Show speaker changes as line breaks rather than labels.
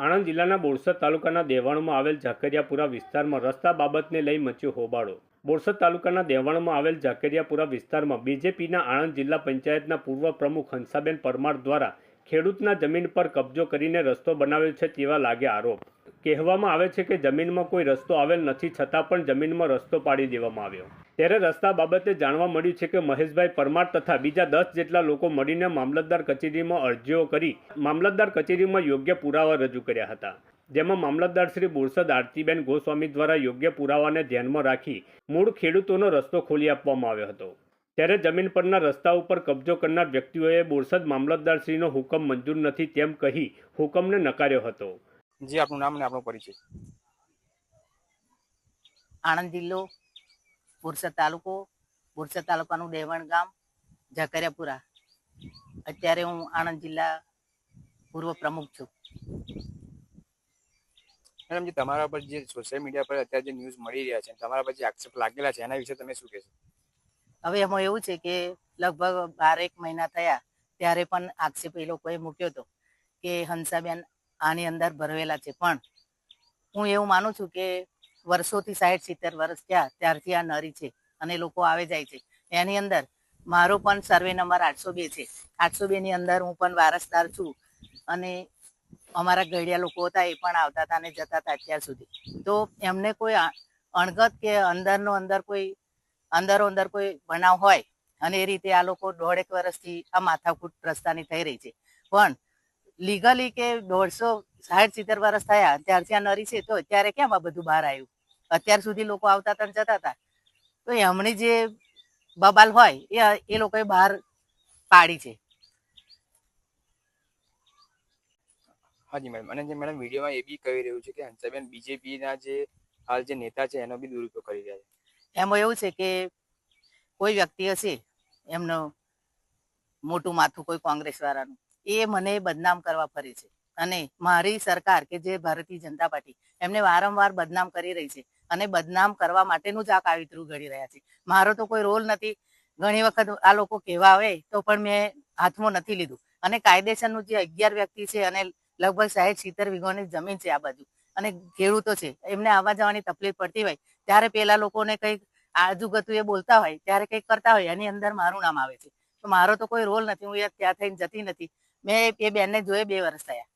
આણંદ જિલ્લાના બોરસદ તાલુકાના દેવાણમાં આવેલ ઝાકરિયાપુરા વિસ્તારમાં રસ્તા બાબતને લઈ મચ્યો હોબાળો. બોરસદ તાલુકાના દેવાણમાં આવેલ ઝાકરિયાપુરા વિસ્તારમાં બીજેપીના આણંદ જિલ્લા પંચાયતના પૂર્વ પ્રમુખ હંસાબેન પરમાર દ્વારા ખેડૂતના જમીન પર કબજો કરીને રસ્તો બનાવ્યો છે તેવા લાગે આરોપ. કહેવામાં આવે છે કે જમીનમાં કોઈ રસ્તો આવેલ નથી, છતાં પણ જમીનમાં રસ્તો પાડી દેવામાં આવ્યો. ત્યારે રસ્તા બાબતે જાણવા મળ્યું છે કે મહેશભાઈ પરમાર તથા બીજા દસ જેટલા લોકો મળીને મામલતદાર કચેરીમાં અરજીઓ કરી, મામલતદાર કચેરીમાં યોગ્ય પુરાવા રજૂ કર્યા હતા. જેમાં મામલતદાર શ્રી બોરસદ આરતીબેન ગોસ્વામી દ્વારા યોગ્ય પુરાવાને ધ્યાનમાં રાખી મૂળ ખેડૂતોનો રસ્તો ખોલી આપવામાં આવ્યો હતો. ત્યારે જમીન પરના રસ્તા ઉપર કબજો કરનાર વ્યક્તિઓએ બોરસદ મામલતદારશ્રીનો હુકમ મંજૂર નથી તેમ કહી હુકમને નકાર્યો હતો.
જી આપનું નામ અને આપણો પરિચય.
આણંદ જિલ્લો બોરસદ તાલુકો બોરસદ તાલુકાનું દેવણ ગામ ઝકરિયાપુરા. અત્યારે હું આણંદ જિલ્લા પૂર્વ પ્રમુખ છું.
મેડમ જે તમારા પર જે સોશિયલ મીડિયા પર અત્યારે જે ન્યૂઝ મળી રહ્યા છે તમારા પર જે આક્ષેપ લાગેલા છે એના વિશે તમે શું કહેશો?
હવે એમાં એવું છે કે લગભગ બારેક મહિના થયા ત્યારે પણ આક્ષેપ એ લોકોએ મૂક્યો હતો કે હંસાબેન આની અંદર ભરવેલા છે. પણ હું એવું માનું છું કે વર્ષોથી સાઠ સિત્તેર વર્ષ થયા, ત્યારથી આ નરી છે અને લોકો આવે જાય છે. એની અંદર મારો પણ સર્વે નંબર આઠસો બે છે. આઠસો બે ની અંદર હું પણ વારસદાર છું અને અમારા ગઢિયા લોકો હતા એ પણ આવતા હતા અને જતા હતા અત્યાર સુધી. તો એમને કોઈ અણગત કે અંદરનો અંદર કોઈ, અંદરો અંદર કોઈ બનાવ હોય અને એ રીતે આ લોકો દોઢેક વર્ષથી આ માથાકૂટ રસ્તાની થઈ રહી છે. પણ લીગલી કે દોઢસો સાઠ સિત્તેર વર્ષ થયા ત્યારથી આ નરી છે તો અત્યારે કેમ આ બધું બહાર આવ્યું? અત્યાર સુધી લોકો આવતા હતા જતા હતા. તો એમની જે બબાલ હોય એ એ લોકોએ બહાર પાડી છે.
હાજી મેડમ અને જે મેડમ વિડીયોમાં એ બી કહી રહ્યું છે કે હંસાબેન બીજેપીના જે હાલ જે નેતા છે એનો બી દુરુપયોગ કરી રહ્યા છે.
એમાં એવું છે કે કોઈ વ્યક્તિ હશે એમનું મોટું માથું કોઈ કોંગ્રેસ વાળાનું એ મને બદનામ કરવા ફરે છે. અને મારી સરકાર કે જે ભારતીય જનતા પાર્ટી, એમને વારંવાર બદનામ કરી રહી છે અને બદનામ કરવા માટેનું જ આ કાવિતરું ઘડી રહ્યા છે. મારો તો કોઈ રોલ નથી. ઘણી વખત આ લોકો કહેવા આવે તો પણ મેં હાથમાં નથી લીધું. અને કાયદેસરનું જે અગિયાર વ્યક્તિ છે અને લગભગ સાહેબ સિત્તેર વીઘોની જમીન છે આ બાજુ. અને ખેડૂતો છે, એમને આવવા જવાની તકલીફ પડતી હોય, ત્યારે પેલા લોકોને કંઈક આજુગતું એ બોલતા હોય, ત્યારે કંઈક કરતા હોય, એની અંદર મારું નામ આવે છે. તો મારો તો કોઈ રોલ નથી. હું ત્યાં થઈને જતી નથી. મેં એ બેનને જોયે બે વર્ષ થયા.